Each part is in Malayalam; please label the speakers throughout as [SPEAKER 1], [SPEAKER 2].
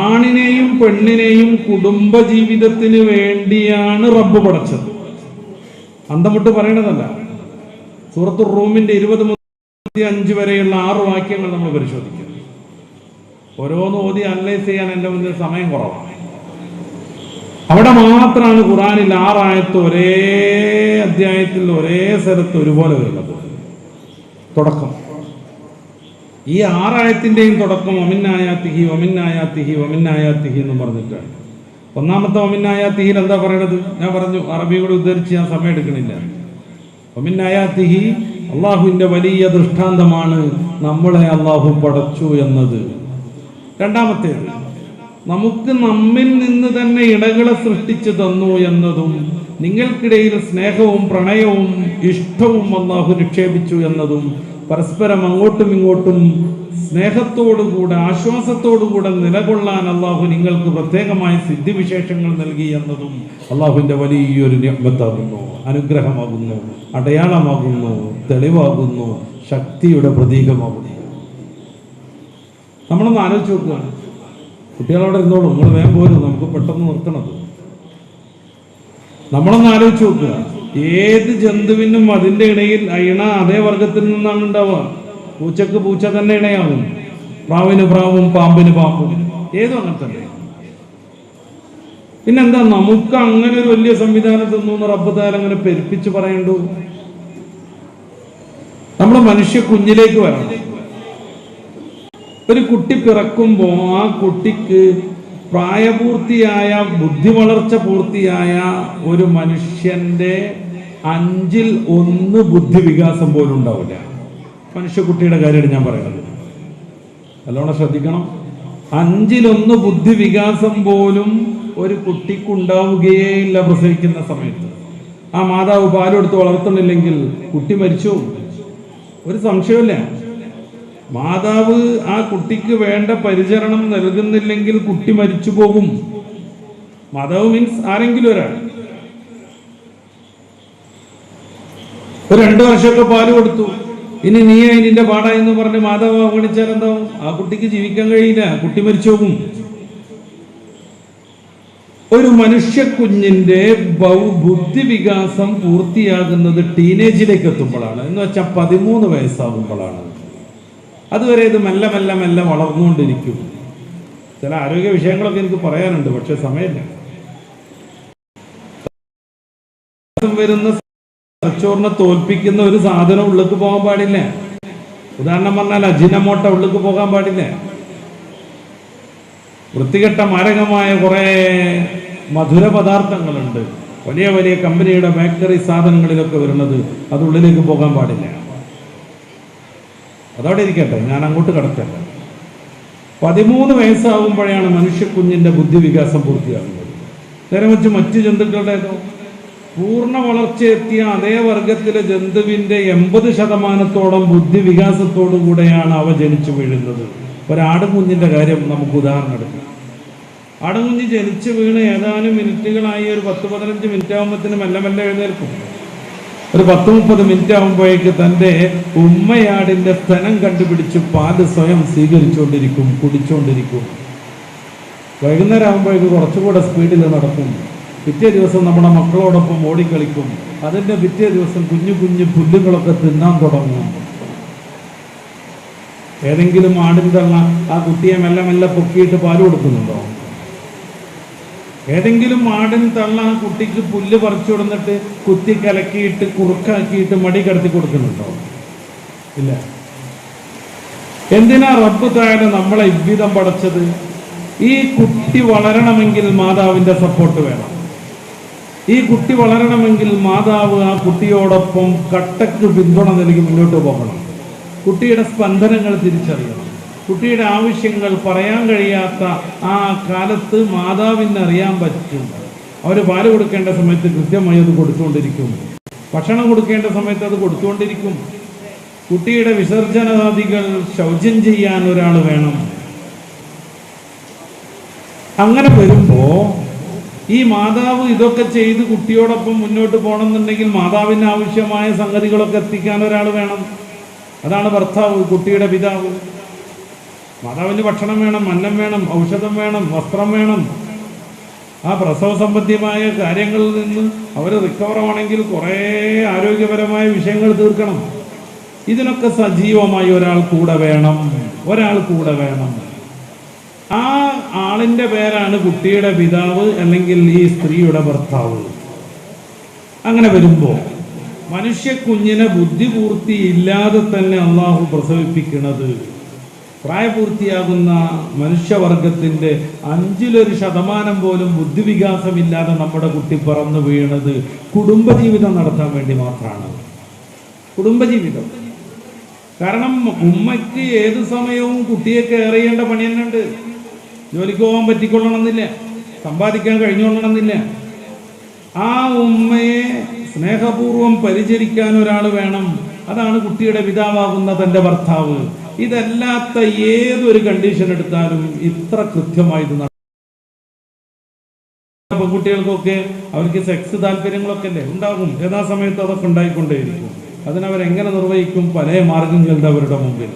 [SPEAKER 1] ആണിനെയും പെണ്ണിനെയും കുടുംബ ജീവിതത്തിന് വേണ്ടിയാണ് റബ്ബ് പടച്ചത്. അന്തമുട്ട് പറയണതല്ല. സൂറത്ത് റൂമിന്റെ ഇരുപത് മുതൽ അഞ്ച് വരെയുള്ള ആറ് വാക്യങ്ങൾ നമ്മൾ പരിശോധിക്കും. ഓരോന്ന് ഓതി അനലൈസ് ചെയ്യാൻ എന്റെ മുന്നിൽ സമയം കുറവാണ്. അവിടെ മാത്രമാണ് ഖുറാനിൽ ആറായത്ത് ഒരേ അധ്യായത്തിൽ ഒരേ സ്ഥലത്ത് ഒരുപോലെ വരുന്നത്. തുടക്കം. ഈ ആറായത്തിന്റെയും തുടക്കം ഒമിന്നായാത്തിഹി ഒമിന്നായാത്തിഹി ഒമിന്നായാത്തിഹി എന്ന് പറഞ്ഞിട്ടാണ്. ഒന്നാമത്തെ ഒമിന്നായാത്തിഹിൽ എന്താ പറയണത്? ഞാൻ പറഞ്ഞു അറബി ഉദ്ധരിച്ച് ഞാൻ സമയം എടുക്കണില്ല. ഒമിന്നായാത്തിഹി അള്ളാഹുവിന്റെ വലിയ ദൃഷ്ടാന്തമാണ് നമ്മളെ അള്ളാഹു പടച്ചു എന്നത്. രണ്ടാമത്തേത് നമുക്ക് നമ്മിൽ നിന്ന് തന്നെ ഇണകളെ സൃഷ്ടിച്ചു തന്നു എന്നതും നിങ്ങൾക്കിടയിൽ സ്നേഹവും പ്രണയവും ഇഷ്ടവും അള്ളാഹു നിക്ഷേപിച്ചു എന്നതും പരസ്പരം അങ്ങോട്ടും ഇങ്ങോട്ടും സ്നേഹത്തോടുകൂടെ ആശ്വാസത്തോടുകൂടെ നിലകൊള്ളാൻ അള്ളാഹു നിങ്ങൾക്ക് പ്രത്യേകമായ സിദ്ധിവിശേഷങ്ങൾ നൽകി എന്നതും അള്ളാഹുവിന്റെ വലിയൊരു ഞമ്മത്താകുന്നു. അനുഗ്രഹമാകുന്നു അടയാളമാകുന്നു തെളിവാകുന്നു ശക്തിയുടെ പ്രതീകമാകുന്നു. നമ്മളൊന്ന് ആലോചിച്ച് നോക്കുക കുട്ടികളവിടെ ഇരുന്നോളൂ നിങ്ങൾ വേഗം പോരും നമുക്ക് പെട്ടെന്ന് നിർത്തണത്. നമ്മളൊന്ന് ആലോചിച്ച് നോക്കുക ഏത് ജന്തുവിനും അതിന്റെ ഇണയിൽ ഇണ അതേ വർഗത്തിൽ നിന്നാണ് ഉണ്ടാവുക. പൂച്ചക്ക് പൂച്ച തന്നെ ഇണയാകും. പ്രാവിന് പ്രാവും പാമ്പിന് പാമ്പും. ഏതും അങ്ങനെ പിന്നെന്താ നമുക്ക് അങ്ങനെ ഒരു വലിയ സംവിധാനത്തൊന്നും തന്നു എന്ന് റബ്ബത്താൽ അങ്ങനെ പെരുപ്പിച്ച് പറയണ്ടു. നമ്മൾ മനുഷ്യ കുഞ്ഞിലേക്ക് വരണം. ഒരു കുട്ടി പിറക്കുമ്പോൾ ആ കുട്ടിക്ക് പ്രായപൂർത്തിയായ ബുദ്ധി വളർച്ച പൂർത്തിയായ ഒരു മനുഷ്യന്റെ അഞ്ചിൽ ഒന്ന് ബുദ്ധി വികാസം പോലും ഉണ്ടാവില്ല. മനുഷ്യക്കുട്ടിയുടെ കാര്യമാണ് ഞാൻ പറയുന്നത്. നല്ലോണം ശ്രദ്ധിക്കണം. അഞ്ചിലൊന്ന് ബുദ്ധി വികാസം പോലും ഒരു കുട്ടിക്കുണ്ടാവുകയേ ഇല്ല പ്രസവിക്കുന്ന സമയത്ത്. ആ മാതാവ് പാലെടുത്ത് വളർത്തുന്നില്ലെങ്കിൽ കുട്ടി മരിച്ചു? ഒരു സംശയമില്ല മാതാവ് ആ കുട്ടിക്ക് വേണ്ട പരിചരണം നൽകുന്നില്ലെങ്കിൽ കുട്ടി മരിച്ചു പോകും. മാതാവ് മീൻസ് ആരെങ്കിലും ഒരാൾ. രണ്ടു വർഷമൊക്കെ പാൽ കൊടുത്തു. ഇനി നീ അതിന്റെ പാടാ എന്ന് പറഞ്ഞ് മാതാവ് അവഗണിച്ചാൽ എന്താവും ആ കുട്ടിക്ക് ജീവിക്കാൻ കഴിയില്ല. കുട്ടി മരിച്ചു പോകും. ഒരു മനുഷ്യ കുഞ്ഞിന്റെ ബുദ്ധി വികാസം പൂർത്തിയാകുന്നത് ടീനേജിലേക്ക് എത്തുമ്പോഴാണ്. എന്ന് വെച്ചാൽ പതിമൂന്ന് വയസ്സാകുമ്പോഴാണ് അതുവരെ ഇത് മെല്ലെ മെല്ലെ മെല്ലെ വളർന്നുകൊണ്ടിരിക്കും. ചില ആരോഗ്യ വിഷയങ്ങളൊക്കെ എനിക്ക് പറയാനുണ്ട് പക്ഷെ സമയമില്ല. വരുന്ന തലച്ചോറിനെ തോൽപ്പിക്കുന്ന ഒരു സാധനം ഉള്ളിക്ക് പോകാൻ പാടില്ല? ഉദാഹരണം പറഞ്ഞാൽ അജിനമോട്ട ഉള്ളിക്ക് പോകാൻ പാടില്ല? വൃത്തികെട്ട മാരകമായ കുറെ മധുര പദാർത്ഥങ്ങളുണ്ട്. വലിയ വലിയ കമ്പനിയുടെ ബേക്കറി സാധനങ്ങളിലൊക്കെ വരുന്നത് അത് ഉള്ളിലേക്ക് പോകാൻ പാടില്ല. അതവിടെ ഇരിക്കട്ടെ ഞാൻ അങ്ങോട്ട് കടക്കട്ടെ. പതിമൂന്ന് വയസ്സാകുമ്പോഴാണ് മനുഷ്യ കുഞ്ഞിന്റെ ബുദ്ധി വികാസം പൂർത്തിയാകുന്നത്. നേരെ വെച്ച് മറ്റു ജന്തുക്കളുടേതോ പൂർണ വളർച്ചയെത്തിയ അതേ വർഗത്തിലെ ജന്തുവിന്റെ എൺപത് ശതമാനത്തോളം ബുദ്ധി വികാസത്തോടു കൂടെയാണ് അവ ജനിച്ചു വീഴുന്നത്. ഒരാടുകുഞ്ഞിന്റെ കാര്യം നമുക്ക് ഉദാഹരണം എടുക്കാം. ആടുകുഞ്ഞ് ജനിച്ചു വീണ് ഏതാനും മിനിറ്റുകളായി ഒരു പത്ത് പതിനഞ്ച് മിനിറ്റ് ആകുമ്പോഴത്തേന് മെല്ലെ മെല്ലെ എഴുന്നേൽക്കും. ഒരു പത്ത് മുപ്പത് മിനിറ്റ് ആകുമ്പോഴേക്ക് തന്റെ ഉമ്മയാടിന്റെ സ്ഥലം കണ്ടുപിടിച്ച് പാൽ സ്വയം സ്വീകരിച്ചുകൊണ്ടിരിക്കും കുടിച്ചുകൊണ്ടിരിക്കും. വൈകുന്നേരം ആകുമ്പോഴേക്ക് കുറച്ചുകൂടെ സ്പീഡിൽ നടക്കും. പിറ്റേ ദിവസം നമ്മുടെ മക്കളോടൊപ്പം ഓടിക്കളിക്കും. അതിന്റെ പിറ്റേ ദിവസം കുഞ്ഞു കുഞ്ഞു പുല്ലുകളൊക്കെ തിന്നാൻ തുടങ്ങും. ഏതെങ്കിലും ആടിന്തള്ള ആ കുട്ടിയെ മെല്ലെ മെല്ലെ പൊക്കിയിട്ട് പാൽ കൊടുക്കുന്നുണ്ടോ? ഏതെങ്കിലും ആടിൻ തള്ള ആ കുട്ടിക്ക് പുല്ല് പറിച്ചു കൊടുന്നിട്ട് കുത്തി കലക്കിയിട്ട് കുറുക്കാക്കിയിട്ട് മടി കടത്തി കൊടുക്കുന്നുണ്ടോ? ഇല്ല. എന്തിനാ റബ്ബ് താഴെ നമ്മളെ ഇവിധം പടച്ചത്? ഈ കുട്ടി വളരണമെങ്കിൽ മാതാവിന്റെ സപ്പോർട്ട് വേണം. ഈ കുട്ടി വളരണമെങ്കിൽ മാതാവ് ആ കുട്ടിയോടൊപ്പം കട്ടക്ക് പിന്തുണ നൽകി മുന്നോട്ട് പോകണം. കുട്ടിയുടെ സ്പന്ദനങ്ങൾ തിരിച്ചറിയണം. കുട്ടിയുടെ ആവശ്യങ്ങൾ പറയാൻ കഴിയാത്ത ആ കാലത്ത് മാതാവിന് അറിയാൻ പറ്റും. അവർ പാൽ കൊടുക്കേണ്ട സമയത്ത് കൃത്യമായി അത് കൊടുത്തുകൊണ്ടിരിക്കും. ഭക്ഷണം കൊടുക്കേണ്ട സമയത്ത് അത് കൊടുത്തുകൊണ്ടിരിക്കും. കുട്ടിയുടെ വിസർജനാദികൾ ശൗചം ചെയ്യാൻ ഒരാൾ വേണം. അങ്ങനെ വരുമ്പോ ഈ മാതാവ് ഇതൊക്കെ ചെയ്ത് കുട്ടിയോടൊപ്പം മുന്നോട്ട് പോകണമെന്നുണ്ടെങ്കിൽ മാതാവിന് ആവശ്യമായ സംഗതികളൊക്കെ എത്തിക്കാൻ ഒരാൾ വേണം. അതാണ് ഭർത്താവ് കുട്ടിയുടെ പിതാവ്. മാതാവിന് ഭക്ഷണം വേണം അന്നം വേണം ഔഷധം വേണം വസ്ത്രം വേണം. ആ പ്രസവ സംബന്ധിമായ കാര്യങ്ങളിൽ നിന്ന് അവർ റിക്കവർ ആണെങ്കിൽ കുറേ ആരോഗ്യപരമായ വിഷയങ്ങൾ തീർക്കണം. ഇതിനൊക്കെ സജീവമായി ഒരാൾ കൂടെ വേണം ഒരാൾ കൂടെ വേണം. ആളിന്റെ പേരാണ് കുട്ടിയുടെ പിതാവ് അല്ലെങ്കിൽ ഈ സ്ത്രീയുടെ ഭർത്താവ്. അങ്ങനെ വരുമ്പോൾ മനുഷ്യ കുഞ്ഞിനെ ബുദ്ധിപൂർത്തി ഇല്ലാതെ തന്നെ അള്ളാഹു പ്രസവിപ്പിക്കുന്നത് പ്രായപൂർത്തിയാകുന്ന മനുഷ്യവർഗത്തിന്റെ അഞ്ചിലൊരു ശതമാനം പോലും ബുദ്ധിവികാസമില്ലാതെ നമ്മുടെ കുട്ടി പറന്നു വീണത് കുടുംബജീവിതം നടത്താൻ വേണ്ടി മാത്രമാണ്. കുടുംബജീവിതം. കാരണം ഉമ്മയ്ക്ക് ഏത് സമയവും കുട്ടിയെ കയറിയേണ്ട പണിയെന്നുണ്ട് ഉണ്ട് ജോലിക്ക് പോകാൻ പറ്റിക്കൊള്ളണമെന്നില്ല. സമ്പാദിക്കാൻ കഴിഞ്ഞുകൊള്ളണമെന്നില്ല. ആ ഉമ്മയെ സ്നേഹപൂർവം പരിചരിക്കാൻ ഒരാൾ വേണം. അതാണ് കുട്ടിയുടെ പിതാവാകുന്ന തന്റെ ഭർത്താവ്. ഇതല്ലാത്ത ഏതൊരു കണ്ടീഷൻ എടുത്താലും ഇത്ര കൃത്യമായി ഇത് പെൺകുട്ടികൾക്കൊക്കെ അവർക്ക് സെക്സ് താല്പര്യങ്ങളൊക്കെ അല്ലേ ഉണ്ടാകും യഥാസമയത്ത് അതൊക്കെ ഉണ്ടായിക്കൊണ്ടേയിരിക്കും. അതിനവരെങ്ങനെ നിർവഹിക്കും? പല മാർഗങ്ങളുണ്ട് അവരുടെ മുമ്പിൽ.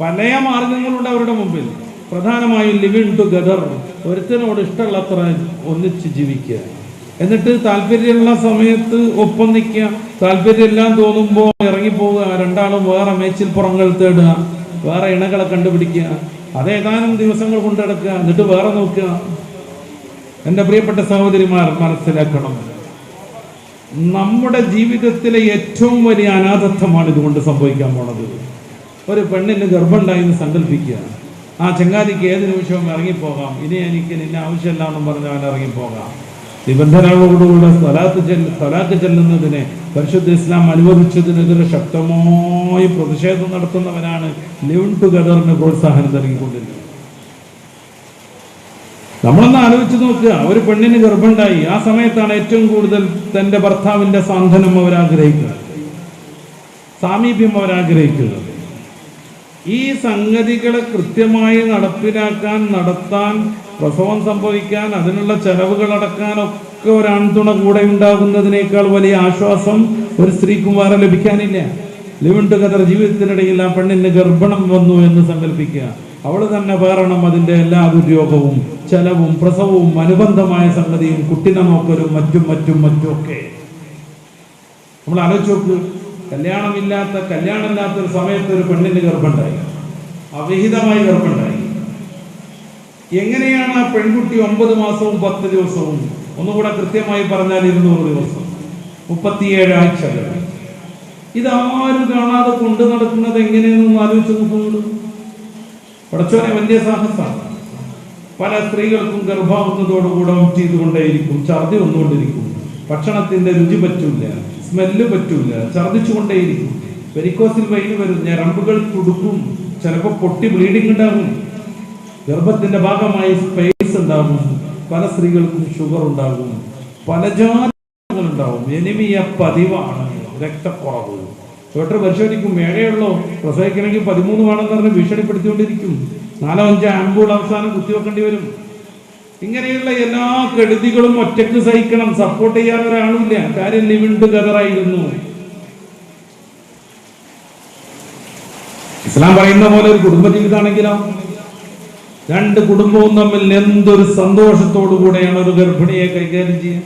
[SPEAKER 1] പല മാർഗങ്ങളുണ്ട് അവരുടെ മുമ്പിൽ. പ്രധാനമായും ലിവിങ് ടുഗദർ ഒരുത്തനോട് ഇഷ്ടമുള്ളത്ര ഒന്നിച്ച് ജീവിക്കുക. എന്നിട്ട് താല്പര്യമുള്ള സമയത്ത് ഒപ്പം നിൽക്കുക. താല്പര്യമെല്ലാം തോന്നുമ്പോൾ ഇറങ്ങിപ്പോവുക. രണ്ടാളും വേറെ മേച്ചിൽ പുറങ്ങൾ തേടുക. വേറെ ഇണകളെ കണ്ടുപിടിക്കുക. അതേതാനും ദിവസങ്ങൾ കൊണ്ടെടുക്കുക എന്നിട്ട് വേറെ നോക്കുക. എന്റെ പ്രിയപ്പെട്ട സഹോദരിമാർ മനസ്സിലാക്കണം. നമ്മുടെ ജീവിതത്തിലെ ഏറ്റവും വലിയ അനാഥത്വമാണ് ഇതുകൊണ്ട് സംഭവിക്കാൻ പോണത്. ഒരു പെണ്ണിന് ഗർഭമുണ്ടായി എന്ന് സങ്കല്പിക്കുക. ആ ചങ്ങാതിക്ക് ഏത് നിമിഷവും ഇറങ്ങിപ്പോകാം. ഇനി എനിക്ക് നിന്നെ ആവശ്യമില്ല എന്നും പറഞ്ഞ് അവൻ ഇറങ്ങിപ്പോകാം. നിബന്ധനകളോടുകൂടെ സ്ഥലത്ത് ചെല്ല് സ്ഥലത്ത് ചെല്ലുന്നതിനെ പരിശുദ്ധ ഇസ്ലാം അനുവദിച്ചതിനെതിരെ ശക്തമായി പ്രതിഷേധം നടത്തുന്നവനാണ് ലിവ് ടുഗദറിന് പ്രോത്സാഹനം നൽകിക്കൊണ്ടിരിക്കുന്നത്. നമ്മളൊന്ന് ആലോചിച്ച് നോക്കുക ഒരു പെണ്ണിന് ഗർഭമുണ്ടായി. ആ സമയത്താണ് ഏറ്റവും കൂടുതൽ തന്റെ ഭർത്താവിന്റെ സാന്ത്വനം അവരാഗ്രഹിക്കുന്നത് സാമീപ്യം അവർ ആഗ്രഹിക്കുന്നത് ഈ സംഗതികളെ കൃത്യമായി നടപ്പിലാക്കാൻ നടത്താൻ പ്രസവം സംഭവിക്കാൻ അതിനുള്ള ചെലവുകൾ അടക്കാൻ ഒക്കെ ഒരു ആൺതുണ കൂടെ ഉണ്ടാകുന്നതിനേക്കാൾ വലിയ ആശ്വാസം ഒരു സ്ത്രീകുമാരെ ലഭിക്കാനില്ല. ലിവിൻ ടുഗദർ ജീവിതത്തിനിടയിൽ ആ പെണ്ണിന് ഗർഭണം വന്നു എന്ന് സങ്കല്പിക്കുക. അവൾ തന്നെ വേറണം അതിന്റെ എല്ലാ ഉദ്യോഗവും ചെലവും പ്രസവവും അനുബന്ധമായ സംഗതിയും കുട്ടിനെ നോക്കലും മറ്റും മറ്റും മറ്റും ഒക്കെ. നമ്മൾ ആലോചിച്ച് നോക്ക്. കല്യാണമില്ലാത്ത കല്യാണമില്ലാത്ത ഒരു സമയത്ത് ഒരു പെണ്ണിന് ഗർഭമുണ്ടായി. അവിഹിതമായി ഗർഭമുണ്ടായി. എങ്ങനെയാണ് ആ പെൺകുട്ടി ഒമ്പത് മാസവും പത്ത് ദിവസവും ഒന്നുകൂടെ കൃത്യമായി പറഞ്ഞാൽ ഇരുന്നൂറ് ദിവസം മുപ്പത്തിയേഴ് ഇത് ഇതാരും കാണാതെ കൊണ്ടു നടക്കുന്നത് എങ്ങനെയെന്നൊന്ന് ആലോചിച്ച് നോക്കുന്നുണ്ട് പടച്ചോനെ വലിയ സാഹസമാണ് പല സ്ത്രീകൾക്കും ഗർഭാവുന്നതോടുകൂടെ ചെയ്തുകൊണ്ടേയിരിക്കും ഛർദി വന്നുകൊണ്ടിരിക്കും. ഭക്ഷണത്തിന്റെ രുചി പറ്റൂല. സ്മെല്ല് പറ്റൂല. ഛർദിച്ചുകൊണ്ടേയിരിക്കും വെരിക്കോസിൽ വെയിൽ വരും ഞരമ്പുകൾ തുടുക്കും. ചിലപ്പോൾ പൊട്ടി ബ്ലീഡിംഗ് ഉണ്ടാകും ഗർഭത്തിന്റെ ഭാഗമായി സ്പേസ് ഉണ്ടാകും പല സ്ത്രീകൾക്കും ഷുഗർ ഉണ്ടാകും. പല ഉണ്ടാവും. എനിമിയ പതിവാണ്. രക്തക്കുറവ്. ഡോക്ടർ പരിശോധിക്കും. ഏഴേയുള്ളൂ പ്രസവിക്കണമെങ്കിൽ പതിമൂന്ന് വേണമെന്ന് പറഞ്ഞ് ഭീഷണിപ്പെടുത്തിക്കൊണ്ടിരിക്കും. നാലോ അഞ്ചോ ആമ്പൂൾ അവസാനം കുത്തിവെക്കേണ്ടി വരും. ഇങ്ങനെയുള്ള എല്ലാ കെടുതികളും ഒറ്റയ്ക്ക് സഹിക്കണം സപ്പോർട്ട് ചെയ്യാൻ ഒരാളില്ല കാര്യം ലിവിണ്ട് ഗതറായിരുന്നു ഇസ്ലാം പറയുന്ന പോലെ ഒരു കുടുംബ ജീവിതമാണെങ്കിലോ രണ്ട് കുടുംബവും തമ്മിൽ എന്തൊരു സന്തോഷത്തോടു കൂടെയാണ് ഒരു ഗർഭിണിയെ കൈകാര്യം ചെയ്യുക.